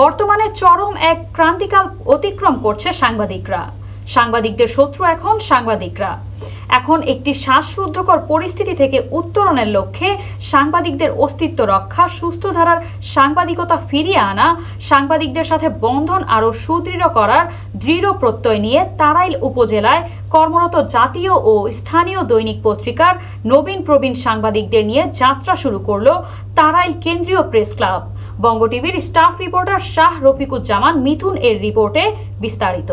বর্তমানে চরম এক ক্রান্তিকাল অতিক্রম করছে সাংবাদিকরা। সাংবাদিকদের শত্রু এখন সাংবাদিকরা। এখন একটি শ্বাসরুদ্ধকর পরিস্থিতি থেকে উত্তরণের লক্ষ্যে সাংবাদিকদের অস্তিত্ব রক্ষা সুস্থ ধারার সাংবাদিকতা ফিরিয়ে আনা, সাংবাদিকদের সাথে বন্ধন আরও সুদৃঢ় করার দৃঢ় প্রত্যয় নিয়ে তারাইল উপজেলায় কর্মরত জাতীয় ও স্থানীয় দৈনিক পত্রিকার নবীন প্রবীণ সাংবাদিকদের নিয়ে যাত্রা শুরু করল তারাইল কেন্দ্রীয় প্রেস ক্লাব। বঙ্গ টিভির স্টাফ রিপোর্টার শাহ রফিকুজ্জামান মিথুন এর রিপোর্টে বিস্তারিত।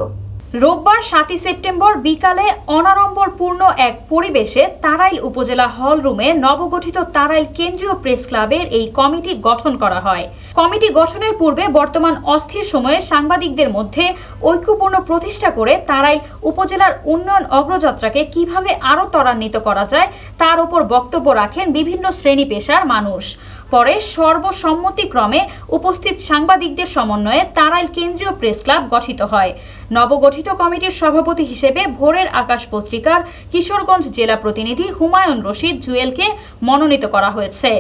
রোববার সাতই সেপ্টেম্বর বিকালে অনাড়ম্বরপূর্ণ এক পরিবেশে তারাইল উপজেলা হল রুমে নবগঠিত তারাইল কেন্দ্রীয় প্রেস ক্লাবের এই কমিটি গঠন করা হয়। কমিটি গঠনের পূর্বে বর্তমান অস্থির সময়ে সাংবাদিকদের মধ্যে ঐক্যপূর্ণ প্রতিষ্ঠা করে তারাইল উপজেলার উন্নয়ন অগ্রযাত্রাকে কীভাবে আরও ত্বরান্বিত করা যায় তার উপর বক্তব্য রাখেন বিভিন্ন শ্রেণি পেশার মানুষ। পরে সর্বসম্মতিক্রমে উপস্থিত সাংবাদিকদের সমন্বয়ে তারাইল কেন্দ্রীয় প্রেস ক্লাব গঠিত হয়। নবগঠিত কমিটির সভাপতি হিসেবে ভোরের আকাশ পত্রিকার কিশোরগঞ্জ জেলা প্রতিনিধি হুমায়ুন রশিদ জুয়েলকে মনোনীত করা হয়েছে।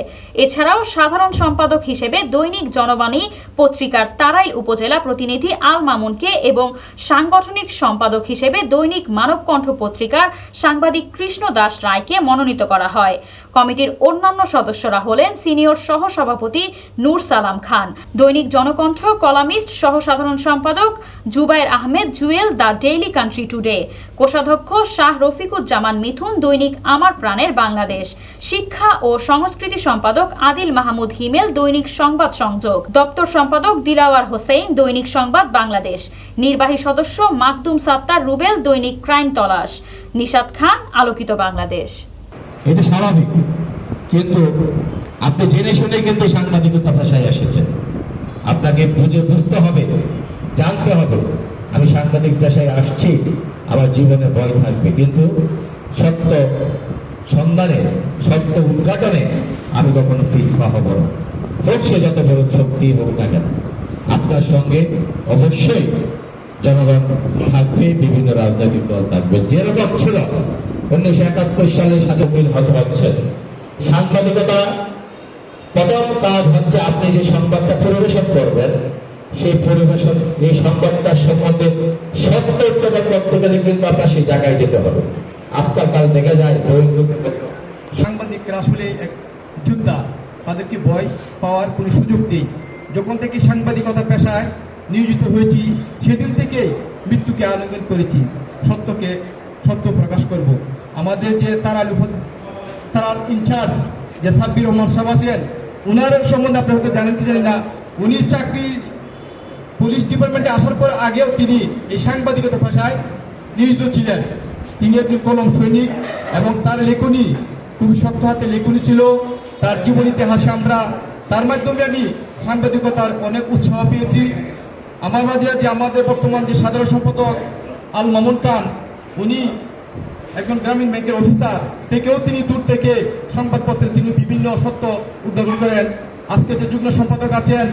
এছাড়াও সাধারণ সম্পাদক হিসেবে দৈনিক জনবাণী পত্রিকার তারাইল উপজেলা প্রতিনিধি আল মামুনকে এবং সাংগঠনিক সম্পাদক হিসেবে দৈনিক মানবকণ্ঠ পত্রিকার সাংবাদিক কৃষ্ণ দাস রায়কে মনোনীত করা হয়। কমিটির অন্যান্য সদস্যরা হলেন সিনিয়র সহ সভাপতি নূর সালাম খান। দৈনিক জনকণ্ঠ কলামিস্ট সহ সাধারণ সম্পাদক Zubair Ahmed Jewel the daily country today. কোষাধ্যক্ষ শাহ রফিকুজ্জামান মিথুন, দৈনিক আমার প্রাণের বাংলাদেশ। শিক্ষা ও সংস্কৃতি সম্পাদক আদিল মাহমুদ হিমেল, দৈনিক সংবাদ সংযোগ। দপ্তর সম্পাদক দিলাওয়ার হোসেন দৈনিক সংবাদ বাংলাদেশ। নির্বাহী সদস্য মাকদুম সাত্তার রুবেল, দৈনিক ক্রাইম তলাশ। নিশাদ খান, আলোকিত বাংলাদেশ। এটা স্বাভাবিক, কিন্তু আপনি জেনে শুনে কিন্তু সাংবাদিকতা ভাষায় এসেছেন। আপনাকে বুঝে বুঝতে হবে, জানতে হবে। আমি সাংবাদিক পেশায় আসছি, আমার জীবনে ভয় থাকবে। কিন্তু সত্য সন্ধানে, সত্য উদ্ঘাটনে আমি কখনো পিছপা হব না। সে যত বড় শক্তি হোক না কেন, আপনার সঙ্গে অবশ্যই জনগণ থাকবে, বিভিন্ন রাজনৈতিক দল থাকবে। যেরকম ছিল উনিশশো একাত্তর সালে স্বাধীন হতে হচ্ছে। সাংবাদিকতা প্রথম কাজ হচ্ছে আপনি যে সংবাদটা পরিবেশন করবেন, সেই পরিবেশন, এই সংবাদটার সম্বন্ধে সত্য উত্তোলন করতে গেলে কিন্তু আপনার সেই জায়গায় যেতে হবে। আজকালকাল দেখা যায় সাংবাদিকরা আসলে এক যোদ্ধা, তাদেরকে ভয় পাওয়ার কোনো সুযোগ নেই। যখন থেকে সাংবাদিকতা পেশায় নিয়োজিত হয়েছি, সেদিন থেকে মৃত্যুকে আলিঙ্গন করেছি, সত্যকে সত্য প্রকাশ করব। আমাদের যে তারা তারার ইনচার্জ যে সাব্বির রহমান সাহেব আছেন ওনার সম্বন্ধে আপনি হয়তো জানেন কি জানি না, উনি চাকরি পুলিশ ডিপার্টমেন্টে আসার পর আগেও তিনি এই সাংবাদিকতা পেশায় নিয়োজিত ছিলেন। তিনি একজন কলম সৈনিক এবং তার লেখনী খুবই শক্ত হাতে লেখনী ছিল। তার জীবন ইতিহাসে আমরা, তার মাধ্যমে আমি সাংবাদিকতার অনেক উৎসাহ পেয়েছি। আমার মাঝে যে আমাদের বর্তমান যে সাধারণ সম্পাদক আল মামুন খান, উনি একজন গ্রামীণ ব্যাংকের অফিসার। থেকেও তিনি দূর থেকে সংবাদপত্রে বিভিন্ন সত্য উদ্যোগ করেন। আজকে যে যুগ্ম সম্পাদক আছেন